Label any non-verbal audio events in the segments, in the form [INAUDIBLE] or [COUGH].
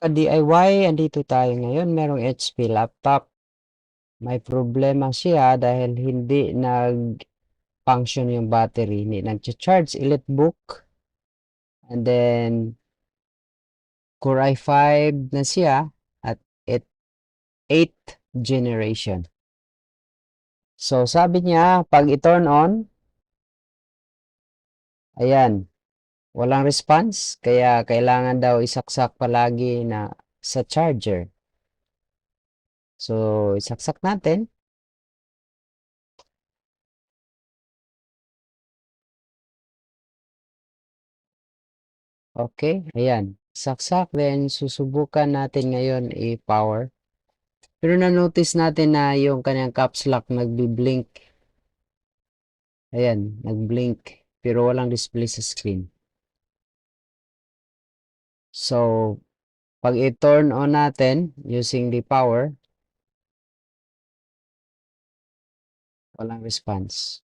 ka-DIY, andito tayo ngayon. Merong HP laptop. May problema siya dahil hindi nag-function yung battery. Hindi nag-charge EliteBook. And then, Core i5 na siya at 8th generation. So, sabi niya, pag i-turn on, ayan, walang response. Kaya, kailangan daw isaksak palagi na sa charger. So, isaksak natin. Okay, ayan. Saksak, then susubukan natin ngayon i-power. Pero na-notice natin na yung kanyang caps lock nagbi-blink. Ayan, nag-blink. Pero walang display sa screen. So, pag i-turn on natin using the power, walang response.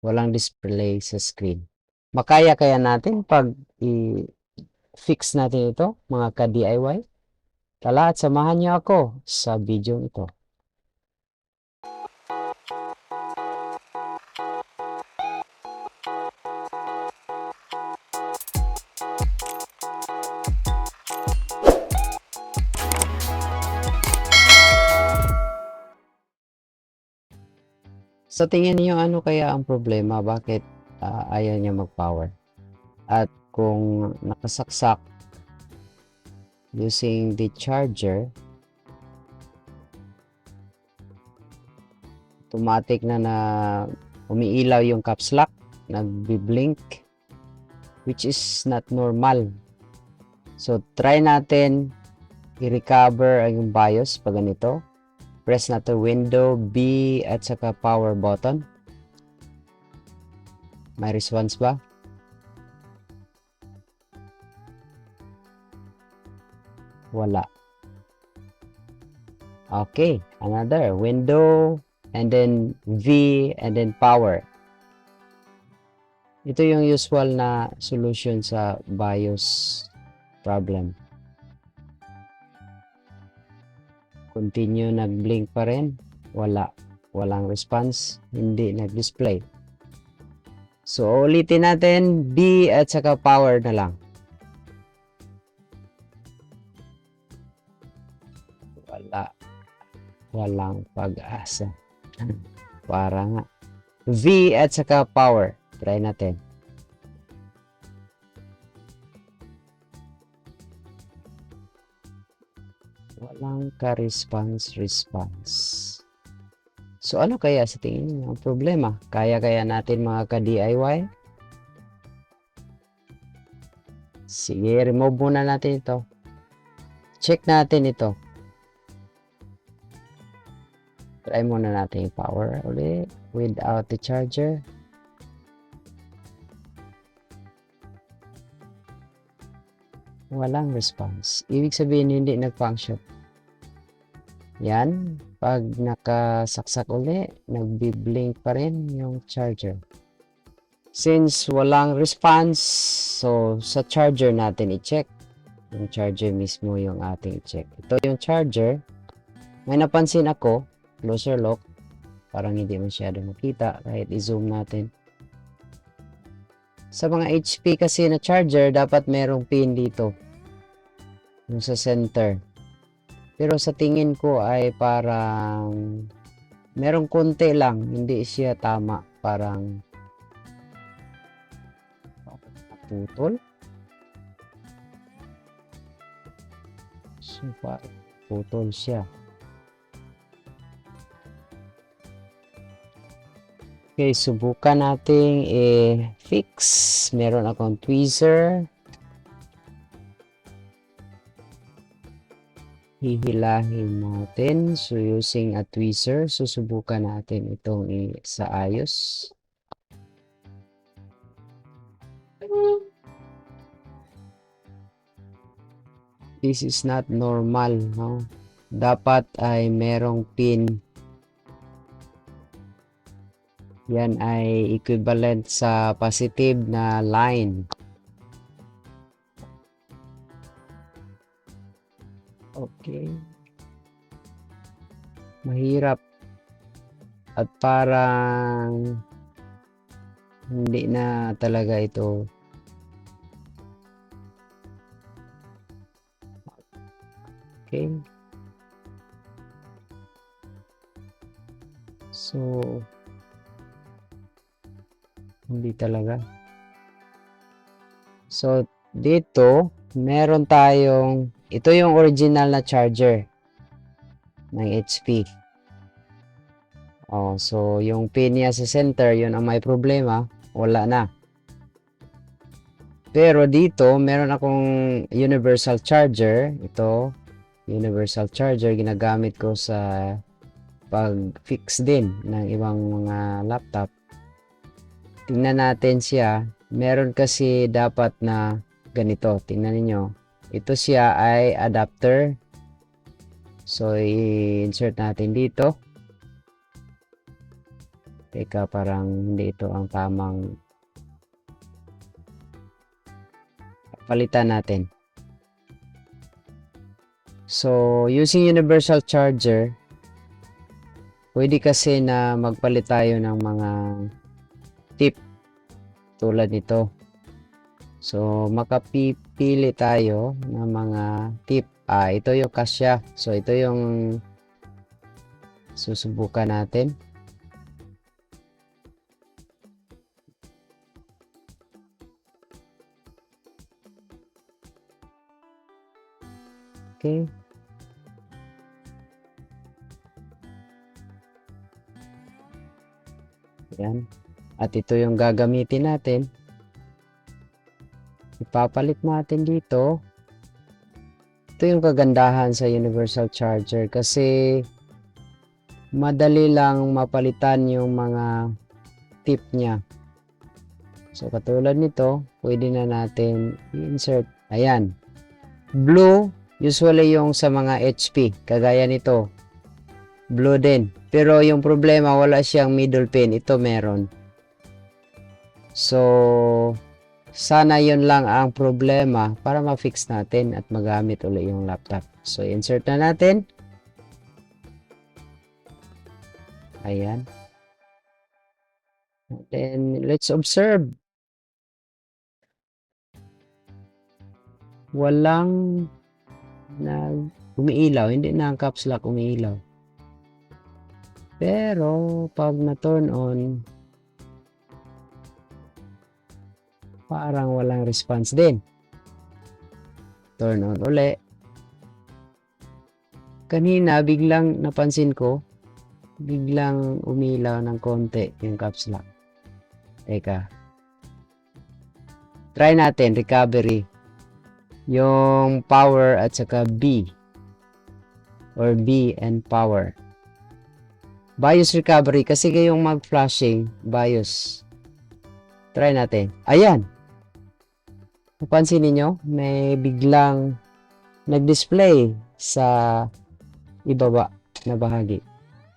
Walang display sa screen. Makaya kaya natin pag i-fix natin ito, mga ka-DIY? Tala at samahan niyo ako sa video ito. Sa tingin niyo ano kaya ang problema? Bakit ah, ayaw niya mag-power? At kung nakasaksak using the charger, automatic na na umiilaw yung caps lock, nagbi-blink, which is not normal. So, try natin i-recover ang BIOS pag ganito. Press natin window, B, at saka power button. May response ba? Wala. Okay, another window and then V and then power. Ito yung usual na solution sa BIOS problem. Continue nag-blink pa rin. Wala. Walang response. Hindi nag-display. So, ulitin natin B at saka power na lang. Wala. Walang pag-asa. [LAUGHS] Para nga. V at saka power. Try natin. Ka-response response. So ano kaya sa tingin niyo ang problema? Kaya kaya natin mga ka-DIY? Sige, remove muna natin ito. Check natin ito. Try muna natin yung power ulit without the charger. Walang response. Ibig sabihin hindi nag-function. Yan. Pag nakasaksak uli, nagbi-blink pa rin yung charger. Since walang response, so sa charger natin i-check. Yung charger mismo yung ating i-check. Ito yung charger. May napansin ako, closer look. Parang hindi masyado makita kahit i-zoom natin. Sa mga HP kasi na charger, dapat merong pin dito. Yung sa center. Pero sa tingin ko ay parang merong konti lang, hindi siya tama. Parang putol. So, parang putol siya. Okay, subukan nating i-fix. Meron akong tweezer. Hihilahin natin. So, using a tweezer, susubukan natin itong sa ayos. This is not normal, no? Dapat ay merong pin. Yan ay equivalent sa positive na line. Mahirap. At parang hindi na talaga ito Okay. So, hindi talaga. So, dito, meron tayong, ito yung original na charger ng HP. Oh, so yung pin niya sa center, yun ang may problema, wala na. Pero dito, meron akong universal charger. Ito, universal charger, ginagamit ko sa pag-fix din ng ibang mga laptop. Tingnan natin siya. Meron kasi dapat na ganito. Tingnan niyo Ito siya ay adapter. So, i-insert natin dito. Teka, parang hindi ito ang tamang palitan natin. So, using universal charger, pwede kasi na magpalit tayo ng mga tip tulad nito. So, makapipili tayo ng mga tip. Ah, ito yung kasya. So, ito yung susubukan natin. Okay. Yan. At ito yung gagamitin natin. Ipapalit natin dito. Ito yung kagandahan sa universal charger kasi madali lang mapalitan yung mga tip niya. So katulad nito, pwede na natin i-insert. Ayan. Blue, usually yung sa mga HP, kagaya nito. Blue din. Pero yung problema, wala siyang middle pin. Ito meron. So, sana yun lang ang problema para ma-fix natin at magamit ulit yung laptop. So, insert na natin. Ayan. Then, let's observe. Walang nag umiilaw. Hindi na ang caps lock umiilaw. Pero, pag na-turn on, parang walang response din. Turn on uli. Kanina, biglang napansin ko, biglang umilaw ng konti yung caps lock. Teka. Try natin, recovery. Yung power at saka B. Or B and power. BIOS recovery kasi kayong mag-flashing BIOS. Try natin. Ayan. Napansin niyo may biglang nag-display sa ibaba na bahagi.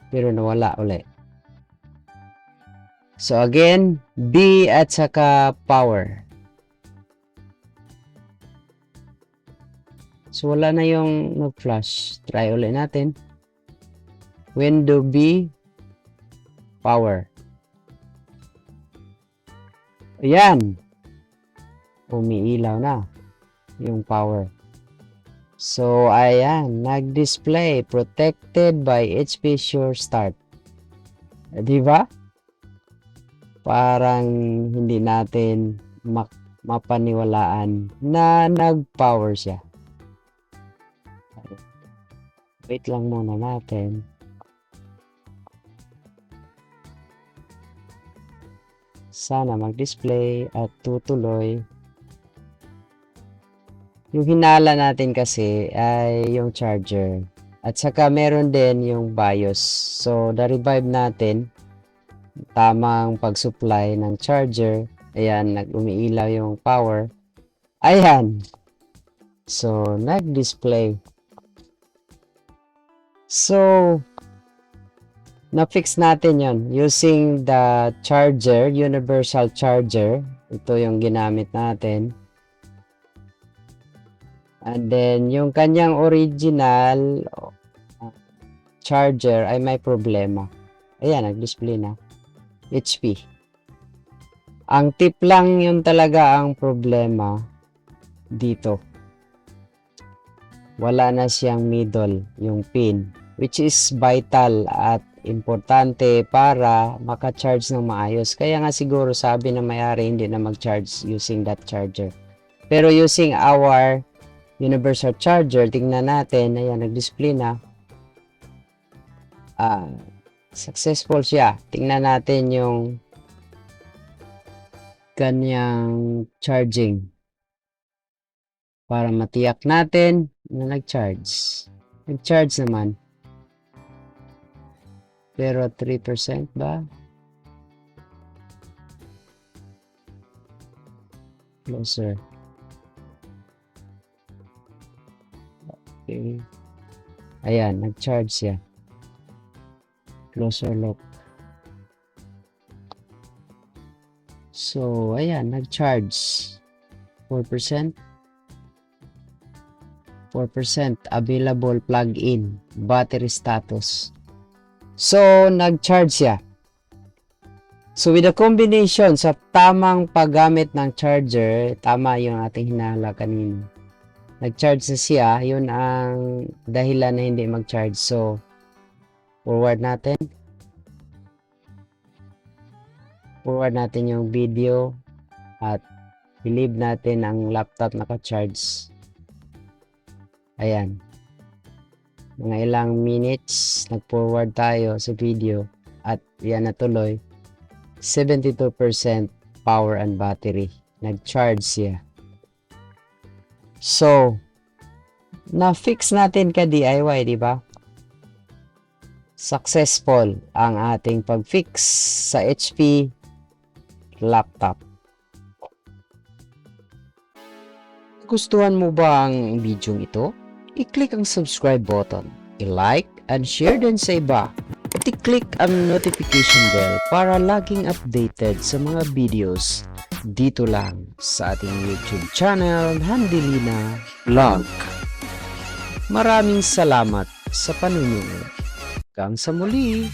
Pero nawala uli. So again, B at saka power. So wala na yung nag-flash. Try ulit natin. Window B, power. Ayan. Umiilaw na yung power. So, ayan. Nag-display. Protected by HP Sure Start. Eh, Di ba? Parang hindi natin mak- mapaniwalaan na nag-power siya. Wait lang muna natin. sana mag-display at tutuloy. Yung hinala natin kasi ay yung charger. At saka meron din yung BIOS. So, the-revive natin, tamang pag-supply ng charger. Ayan, nag-umiilaw yung power. Ayan. So, nag-display. So, na-fix natin yon using the charger, universal charger. Ito yung ginamit natin. And then, yung kanyang original uh, charger ay may problema. Ayan, nag-display na. HP. Ang tip lang yun talaga ang problema dito. Wala na siyang middle, yung pin, which is vital at importante para maka-charge ng maayos. Kaya nga siguro sabi ng may-ari hindi na mag-charge using that charger. Pero using our universal charger, tingnan natin, ayan, nag-display na. Ah, successful siya. Tingnan natin yung kanyang charging para matiyak natin na nag-charge. Nag-charge naman. Pero 3% ba? Closer. Okay. Ayan, nag-charge siya. Closer look. So, ayan, nag-charge. 4%. 4% available plug-in battery status. So, nag-charge siya. So, with a combination sa tamang paggamit ng charger, tama yung ating hinala kanina. Nag-charge na siya, yun ang dahilan na hindi mag-charge. So, forward natin. Forward natin yung video at believe natin ang laptop naka-charge. Ayan. Mga ilang minutes, nag-forward tayo sa video at yan natuloy. 72% power and battery. Nag-charge siya. So, na-fix natin ka DIY, di ba? Successful ang ating pag-fix sa HP laptop. Gustuhan mo ba ang video ito? I-click ang subscribe button, i-like and share din sa iba. At i-click ang notification bell para laging updated sa mga videos dito lang sa ating YouTube channel Handilina Vlog. Maraming salamat sa panunood. Hanggang sa muli!